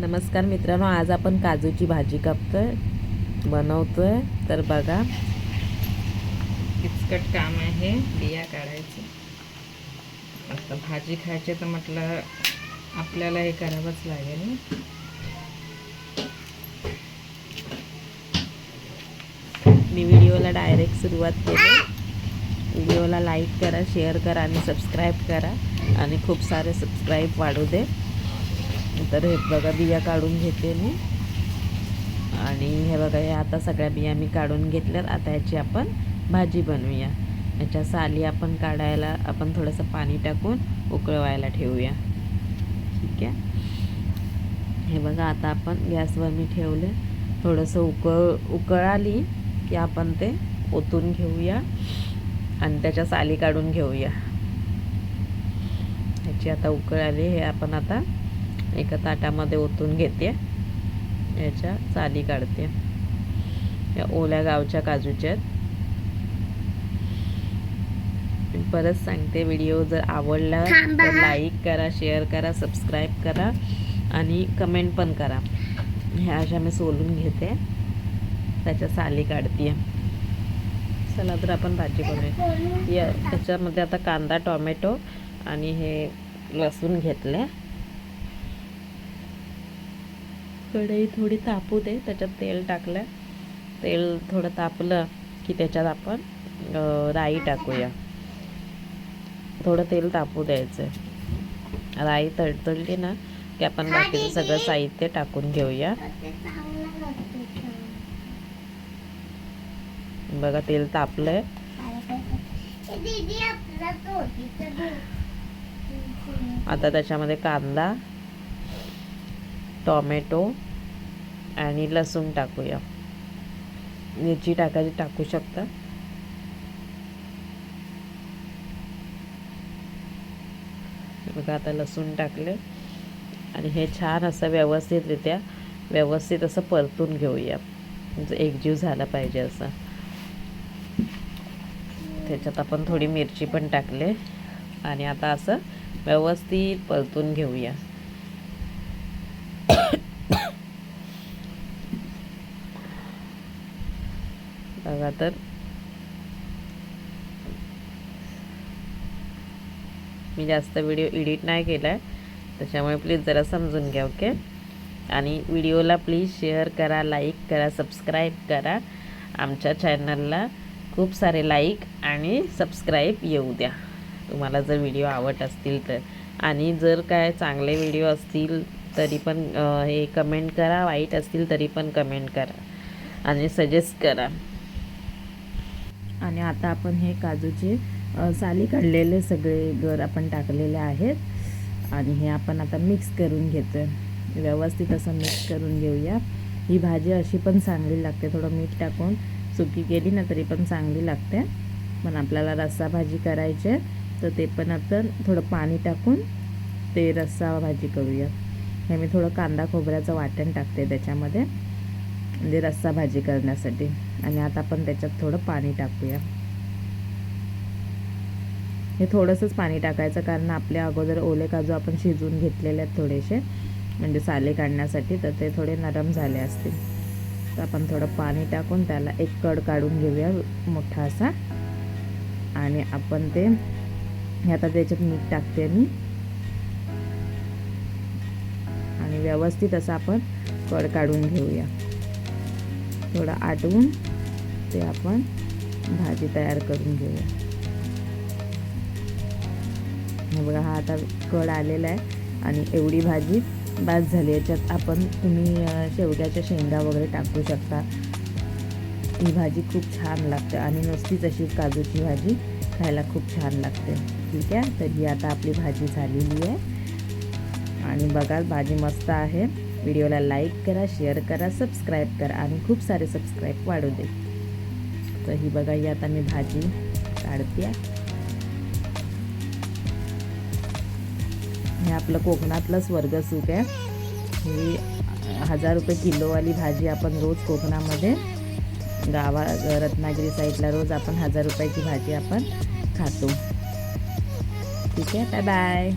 नमस्कार मित्रांनो आज आपण काजूची भाजी कापतोय बनवतोय. तर बघा किचकट काम आहे बिया काढायचे. आता भाजी खायची तर म्हटलं आपल्याला हे करावंच लागेल. मी व्हिडिओला डायरेक्ट सुरुवात केली. व्हिडिओला लाईक करा शेअर करा आणि सबस्क्राईब करा. आणि खूप सारे सबस्क्राईब वाढू दे. तर हे बघा बिया काढून घेते मी. आणि हे बघा हे आता सगळ्या बिया मी काढून घेतल्यात. आता ह्याची आपण भाजी बनवूया. ह्याच्या साली आपण काढायला आपण थोडंसं पाणी टाकून उकळवायला ठेवूया. ठीक आहे? हे बघा आता आपण गॅसवर मी ठेवले. थोडंसं उकळ उकळ आली की आपण ते ओतून घेऊया आणि त्याच्या साली काढून घेऊया. ह्याची आता उकळ आली हे आपण आता एका ताटामध्ये ओतून घेते. याच्या साली काढते. या ओल्या गावच्या काजूच्या परत सांगते व्हिडिओ जर आवडला तर लाईक करा शेअर करा सबस्क्राईब करा आणि कमेंट पण करा. ह्या अशा मी सोलून घेते. त्याच्या साली काढते. चला तर आपण भाजी बनवूया. या त्याच्यामध्ये आता कांदा टोमॅटो आणि हे लसूण घेतले कढई थोडी तापू दे त्याच्यात तेल टाकलं तेल थोडं तापलं की त्याच्यात आपण राई टाकूया. थोडं तेल तापू द्यायचं राई तडतडली ना की आपण बाकीचं सगळं साहित्य टाकून घेऊया. बघा तेल तापलंय. आता त्याच्यामध्ये कांदा टोमॅटो आणि लसूण टाकूया. मिरची टाकायची टाकू शकता? बघा आता लसूण टाकले. आणि हे छान असं व्यवस्थितरित्या व्यवस्थित असं परतून घेऊया. म्हणजे एकजीव झाला पाहिजे असं. त्याच्यात आपण थोडी मिरची पण टाकले. आणि आता असं व्यवस्थित परतून घेऊया. बघा तर. मी जास्त व्हिडिओ एडिट नाही केला आहे त्याच्यामुळे प्लीज जरा समजून घ्या ओके? आणि व्हिडिओला प्लीज शेअर करा लाईक करा सबस्क्राईब करा. आमच्या चॅनलला खूप सारे लाईक आणि सबस्क्राईब येऊ द्या. तुम्हाला जर व्हिडिओ आवडत असतील तर. आणि जर काय चांगले व्हिडिओ असतील तरी पण हे कमेंट करा. वाईट असतील तरी पण कमेंट करा. आणि सजेस्ट करा. आणि आता आपण हे काजूचे साली काढलेले सगळे गर आपण टाकलेले आहेत. आणि हे आपण आता मिक्स करून घेतोय. व्यवस्थित असं मिक्स करून घेऊया. ही भाजी अशी पण चांगली लागते. थोडं मीठ टाकून सुकी केली ना तरी पण चांगली लागते. पण आपल्याला रस्सा भाजी करायची आहे तर ते पण आपण थोडं पाणी टाकून ते रस्सा भाजी करूया. हे मी थोडं कांदा खोबऱ्याचं वाटण टाकते त्याच्यामध्ये. म्हणजे रस्सा भाजी करण्यासाठी. आणि आता आपण त्याच्यात थोडं पाणी टाकूया. हे थोडंसंच पाणी टाकायचं कारण आपल्या अगोदर ओले काजू आपण शिजवून घेतलेले आहेत थोडेसे. म्हणजे साले काढण्यासाठी तर ते थोडे नरम झाले असतील. तर आपण थोडं पाणी टाकून त्याला एक कड काढून घेऊया मोठा असा. आणि आपण ते हे आता त्याच्यात मीठ टाकते मी. आणि व्यवस्थित असं आपण कड काढून घेऊया. थोडं आटवून ते आपण भाजी तयार करून घेऊया. हे बघा हा आता कड आलेला आहे आणि एवढी भाजी बास झाली. याच्यात आपण तुम्ही शेवग्याच्या शेंगा वगैरे टाकू शकता. ही भाजी खूप छान लागते आणि नुसतीच अशी काजूची भाजी खायला खूप छान लागते. ठीक आहे? तर ही आता आपली भाजी झालेली आहे. आणि बघा भाजी मस्त आहे. व्हिडिओला लाईक करा शेअर करा सबस्क्राईब करा आणि खूप सारे सबस्क्राईब वाढू दे. तर ही बघा ही आता मी भाजी काढते. हे आपलं कोकणातलं स्वर्गसुख आहे. ही हजार रुपये किलोवाली भाजी आपण रोज कोकणामध्ये गावा रत्नागिरी साईडला रोज आपण हजार रुपयाची भाजी आपण खातो. ठीक आहे बाय बाय